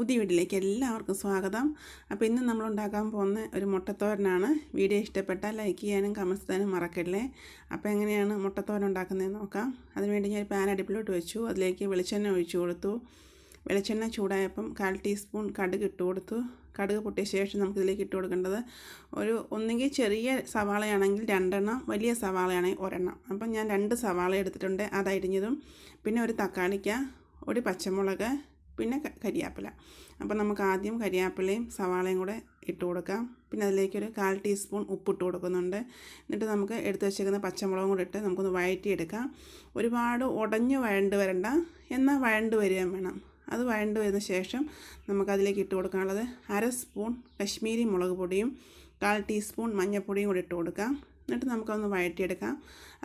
പുതിയ വീട്ടിലേക്ക് എല്ലാവർക്കും സ്വാഗതം. അപ്പോൾ ഇന്ന് നമ്മൾ ഉണ്ടാക്കാൻ പോകുന്ന ഒരു മുട്ടത്തോരനാണ്. വീഡിയോ ഇഷ്ടപ്പെട്ടാൽ ലൈക്ക് ചെയ്യാനും കമൻസ് ചെയ്യാനും മറക്കല്ലേ? അപ്പോൾ എങ്ങനെയാണ് മുട്ടത്തോരൻ ഉണ്ടാക്കുന്നതെന്ന് നോക്കാം. അതിനുവേണ്ടി ഞാൻ പാൻ അടുപ്പിലോട്ട് വെച്ചു. അതിലേക്ക് വെളിച്ചെണ്ണ ഒഴിച്ചു കൊടുത്തു. വെളിച്ചെണ്ണ ചൂടായപ്പം കാൽ ടീസ്പൂൺ കടുക് ഇട്ട് കൊടുത്തു. കടുക് പൊട്ടിയ ശേഷം നമുക്കിതിലേക്ക് ഇട്ട് കൊടുക്കേണ്ടത് ഒരു ഒന്നുകിൽ ചെറിയ സവാളയാണെങ്കിൽ രണ്ടെണ്ണം വലിയ സവാളയാണെങ്കിൽ ഒരെണ്ണം. അപ്പം ഞാൻ രണ്ട് സവാള എടുത്തിട്ടുണ്ട്. അത് അരിഞ്ഞതും പിന്നെ ഒരു തക്കാളിക്ക ഒരു പച്ചമുളക് പിന്നെ കരിയാപ്പില. അപ്പോൾ നമുക്ക് ആദ്യം കരിയാപ്പിലയും സവാളയും കൂടെ ഇട്ട് കൊടുക്കാം. പിന്നെ അതിലേക്കൊരു കാൽ ടീസ്പൂൺ ഉപ്പ് ഇട്ട് കൊടുക്കുന്നുണ്ട്. എന്നിട്ട് നമുക്ക് എടുത്ത് വെച്ചേക്കുന്ന പച്ചമുളകും കൂടെ ഇട്ട് നമുക്കൊന്ന് വഴറ്റിയെടുക്കാം. ഒരുപാട് ഉടഞ്ഞ് വഴണ്ട് വരണ്ട എന്നാൽ വഴണ്ട് വരികയും വേണം. അത് വഴണ്ട് വരുന്ന ശേഷം നമുക്കതിലേക്ക് ഇട്ട് കൊടുക്കാനുള്ളത് അര സ്പൂൺ കശ്മീരി മുളക് പൊടിയും കാൽ ടീസ്പൂൺ മഞ്ഞൾപ്പൊടിയും കൂടി ഇട്ട് കൊടുക്കാം. എന്നിട്ട് നമുക്കൊന്ന് വഴറ്റിയെടുക്കാം.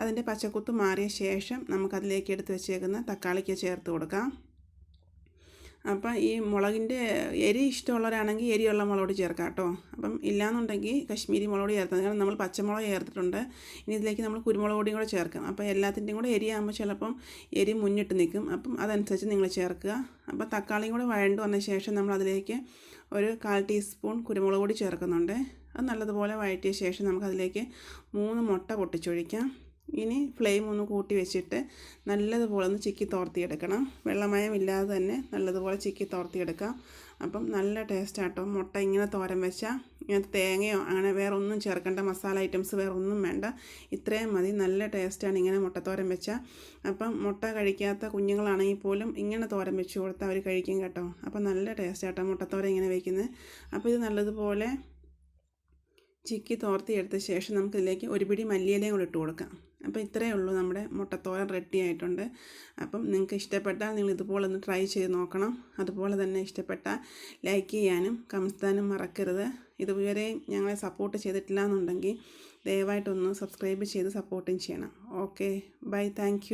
അതിന്റെ പച്ചക്കുത്ത് മാറിയ ശേഷം നമുക്കതിലേക്ക് എടുത്ത് വെച്ചേക്കുന്ന തക്കാളിക്ക് ചേർത്ത് കൊടുക്കാം. അപ്പം ഈ മുളകിന്റെ എരി ഇഷ്ടമുള്ളവരാണെങ്കിൽ എരിയുള്ള മുളകോട് ചേർക്കാം കേട്ടോ. അപ്പം ഇല്ലയെന്നുണ്ടെങ്കിൽ കശ്മീരി മുളകോട് ചേർത്താൽ കാരണം നമ്മൾ പച്ചമുളക് ചേർത്തിട്ടുണ്ട്. ഇനി ഇതിലേക്ക് നമ്മൾ കുരുമുളക് പൊടിയും കൂടെ ചേർക്കാം. അപ്പോൾ എല്ലാത്തിന്റെയും കൂടെ എരിയാകുമ്പോൾ ചിലപ്പം എരി മുന്നിട്ട് നിൽക്കും. അപ്പം അതനുസരിച്ച് നിങ്ങൾ ചേർക്കുക. അപ്പോൾ തക്കാളിയും കൂടെ വഴണ്ട് വന്ന ശേഷം നമ്മൾ അതിലേക്ക് ഒരു കാൽ ടീസ്പൂൺ കുരുമുളക് പൊടി ചേർക്കുന്നുണ്ട്. അത് നല്ലതുപോലെ വഴറ്റിയ ശേഷം നമുക്കതിലേക്ക് മൂന്ന് മുട്ട പൊട്ടിച്ചൊഴിക്കാം. ഇനി ഫ്ലെയിം ഒന്ന് കൂട്ടി വെച്ചിട്ട് നല്ലതുപോലെ ഒന്ന് ചിക്കി തോർത്തിയെടുക്കണം. വെള്ളമയം ഇല്ലാതെ തന്നെ നല്ലതുപോലെ ചിക്കി തോർത്തിയെടുക്കാം. അപ്പം നല്ല ടേസ്റ്റ് ആട്ടോ. മുട്ട ഇങ്ങനെ തോരൻ വെച്ചാൽ ഇങ്ങനത്തെ തേങ്ങയോ അങ്ങനെ വേറെ ഒന്നും ചേർക്കേണ്ട. മസാല ഐറ്റംസ് വേറെ ഒന്നും വേണ്ട. ഇത്രയും മതി. നല്ല ടേസ്റ്റാണ് ഇങ്ങനെ മുട്ടത്തോരൻ വെച്ചാൽ അപ്പം മുട്ട കഴിക്കാത്ത കുഞ്ഞുങ്ങളാണെങ്കിൽ പോലും ഇങ്ങനെ തോരൻ വെച്ച് കൊടുത്താൽ അവർ കഴിക്കും കേട്ടോ. അപ്പം നല്ല ടേസ്റ്റ് ആട്ടോ മുട്ടത്തോരൻ ഇങ്ങനെ വയ്ക്കുന്നത് അപ്പോൾ ഇത് നല്ലതുപോലെ ചിക്കി തോർത്തി എടുത്ത ശേഷം നമുക്കിതിലേക്ക് ഒരു പിടി മല്ലിയിലയും കൂടി ഇട്ട് കൊടുക്കാം. അപ്പോൾ ഇത്രയേ ഉള്ളൂ നമ്മുടെ മുട്ടത്തോരൻ റെഡി ആയിട്ടുണ്ട്. അപ്പം നിങ്ങൾക്ക് ഇഷ്ടപ്പെട്ടാൽ നിങ്ങൾ ഇതുപോലെ ഒന്ന് ട്രൈ ചെയ്ത് നോക്കണം. അതുപോലെ തന്നെ ഇഷ്ടപ്പെട്ടാൽ ലൈക്ക് ചെയ്യാനും കമൻസ് ചെയ്യാനും മറക്കരുത്. ഇതുവരെ ഞങ്ങളെ സപ്പോർട്ട് ചെയ്തിട്ടില്ല എന്നുണ്ടെങ്കിൽ ദയവായിട്ടൊന്ന് സബ്സ്ക്രൈബ് ചെയ്ത് സപ്പോർട്ടും ചെയ്യണം. Okay bye thank